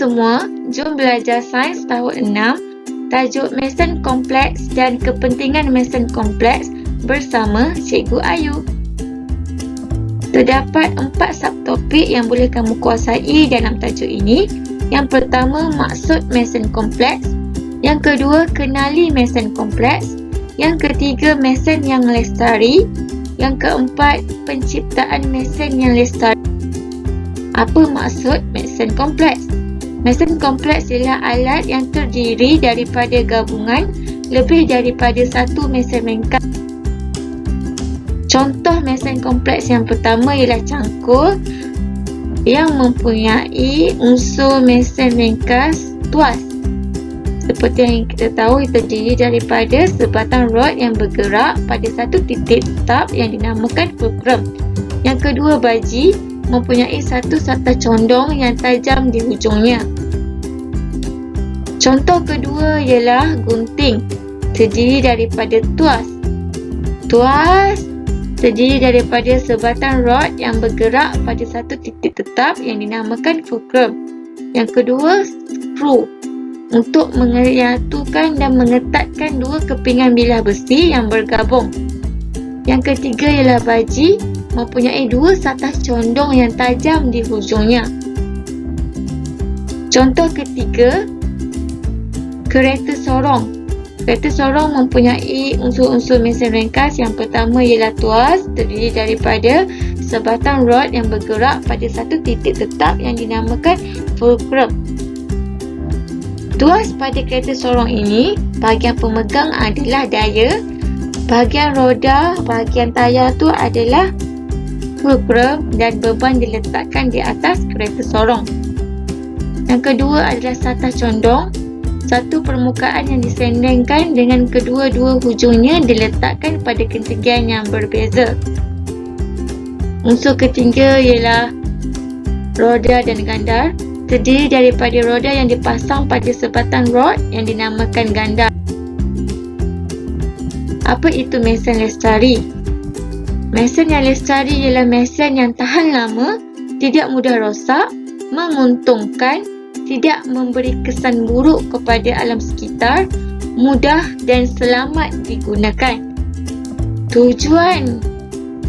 Semua, jom belajar sains tahun 6 tajuk mesin kompleks dan kepentingan mesin kompleks bersama Cikgu Ayu. Terdapat empat subtopik yang boleh kamu kuasai dalam tajuk ini. Yang pertama, maksud mesin kompleks. Yang kedua, kenali mesin kompleks. Yang ketiga, mesin yang lestari. Yang keempat, penciptaan mesin yang lestari. Apa maksud mesin kompleks? Mesin kompleks ialah alat yang terdiri daripada gabungan lebih daripada satu mesin ringkas. Contoh mesin kompleks yang pertama ialah cangkul yang mempunyai unsur mesin ringkas tuas. Seperti yang kita tahu, ia terdiri daripada sebatang rod yang bergerak pada satu titik tetap yang dinamakan fulcrum. Yang kedua, baji mempunyai satu sata condong yang tajam di hujungnya. Contoh kedua ialah gunting terdiri daripada tuas. Tuas terdiri daripada sebatang rod yang bergerak pada satu titik tetap yang dinamakan fulcrum. Yang kedua, skru untuk menyatukan dan mengetatkan dua kepingan bilah besi yang bergabung. Yang ketiga ialah baji mempunyai dua satah condong yang tajam di hujungnya. Contoh ketiga, kereta sorong. Kereta sorong mempunyai unsur-unsur mesin ringkas. Yang pertama ialah tuas terdiri daripada sebatang rod yang bergerak pada satu titik tetap yang dinamakan fulcrum. Tuas pada kereta sorong ini, bahagian pemegang adalah daya, bahagian roda, bahagian tayar tu adalah fulcrum dan beban diletakkan di atas kereta sorong. Yang kedua adalah satah condong. Satu permukaan yang disendengkan dengan kedua-dua hujungnya diletakkan pada ketinggian yang berbeza. Unsur ketiga ialah roda dan gandar. Terdiri daripada roda yang dipasang pada sebatang rod yang dinamakan gandar. Apa itu mesin lestari? Mesin yang lestari ialah mesin yang tahan lama, tidak mudah rosak, menguntungkan, tidak memberi kesan buruk kepada alam sekitar, mudah dan selamat digunakan. Tujuan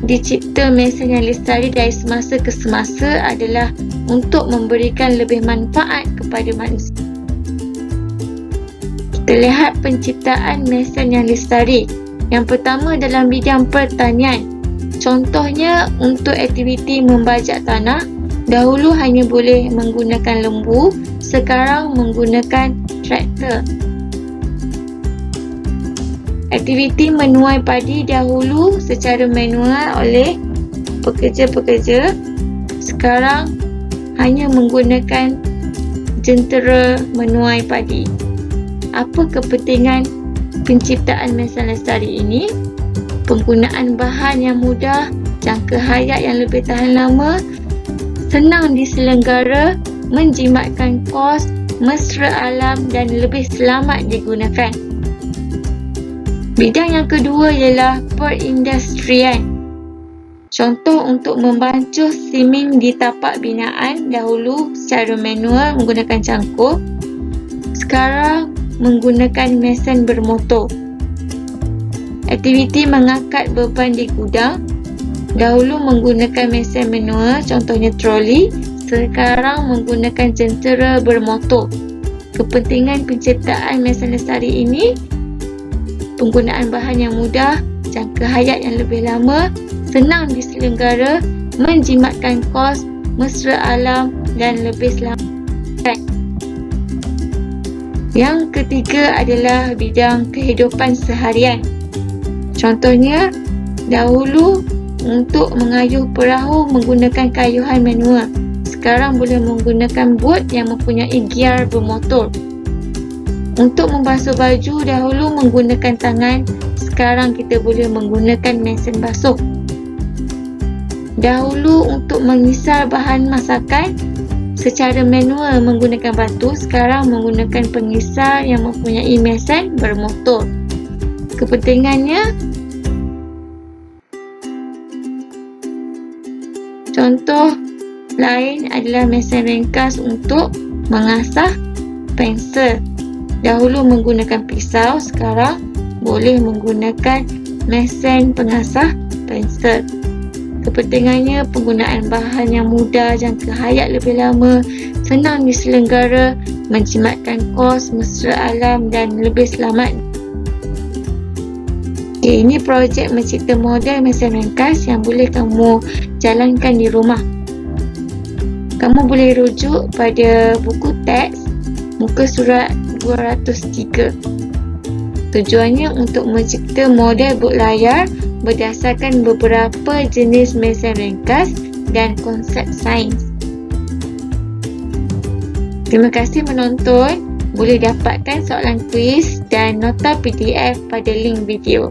dicipta mesin yang lestari dari semasa ke semasa adalah untuk memberikan lebih manfaat kepada manusia. Kita lihat penciptaan mesin yang lestari. Yang pertama dalam bidang pertanian. Contohnya untuk aktiviti membajak tanah, dahulu hanya boleh menggunakan lembu, sekarang menggunakan traktor. Aktiviti menuai padi dahulu secara manual oleh pekerja-pekerja, sekarang hanya menggunakan jentera menuai padi. Apa kepentingan penciptaan mesin lestari ini? penggunaan bahan yang mudah, jangka hayat yang lebih tahan lama, senang diselenggara, menjimatkan kos, mesra alam dan lebih selamat digunakan. Bidang yang kedua ialah perindustrian. Contoh untuk membancuh simen di tapak binaan dahulu secara manual menggunakan cangkul, sekarang menggunakan mesin bermotor. Aktiviti mengangkat beban di gudang dahulu menggunakan mesin manual contohnya troli sekarang menggunakan jentera bermotor. Kepentingan penciptaan mesin lestari ini penggunaan bahan yang mudah, jangka hayat yang lebih lama, senang diselenggara, menjimatkan kos, mesra alam dan lebih selamat. Yang ketiga adalah bidang kehidupan seharian. Contohnya, dahulu untuk mengayuh perahu menggunakan kayuhan manual. Sekarang boleh menggunakan bot yang mempunyai gear bermotor. Untuk membasuh baju dahulu menggunakan tangan, sekarang kita boleh menggunakan mesin basuh. Dahulu untuk mengisar bahan masakan, secara manual menggunakan batu, sekarang menggunakan pengisar yang mempunyai mesin bermotor. Kepentingannya Contoh lain adalah mesin ringkas untuk mengasah pensel. Dahulu menggunakan pisau, sekarang boleh menggunakan mesin pengasah pensel. Kepentingannya penggunaan bahan yang mudah, jangka hayat lebih lama, senang diselenggara, menjimatkan kos, mesra alam dan lebih selamat. Okay, ini projek mencipta model mesin ringkas yang boleh kamu jalankan di rumah. Kamu boleh rujuk pada buku teks muka surat 203. Tujuannya untuk mencipta model buk layar berdasarkan beberapa jenis mesin ringkas dan konsep sains. Terima kasih menonton. Boleh dapatkan soalan kuis dan nota PDF pada link video.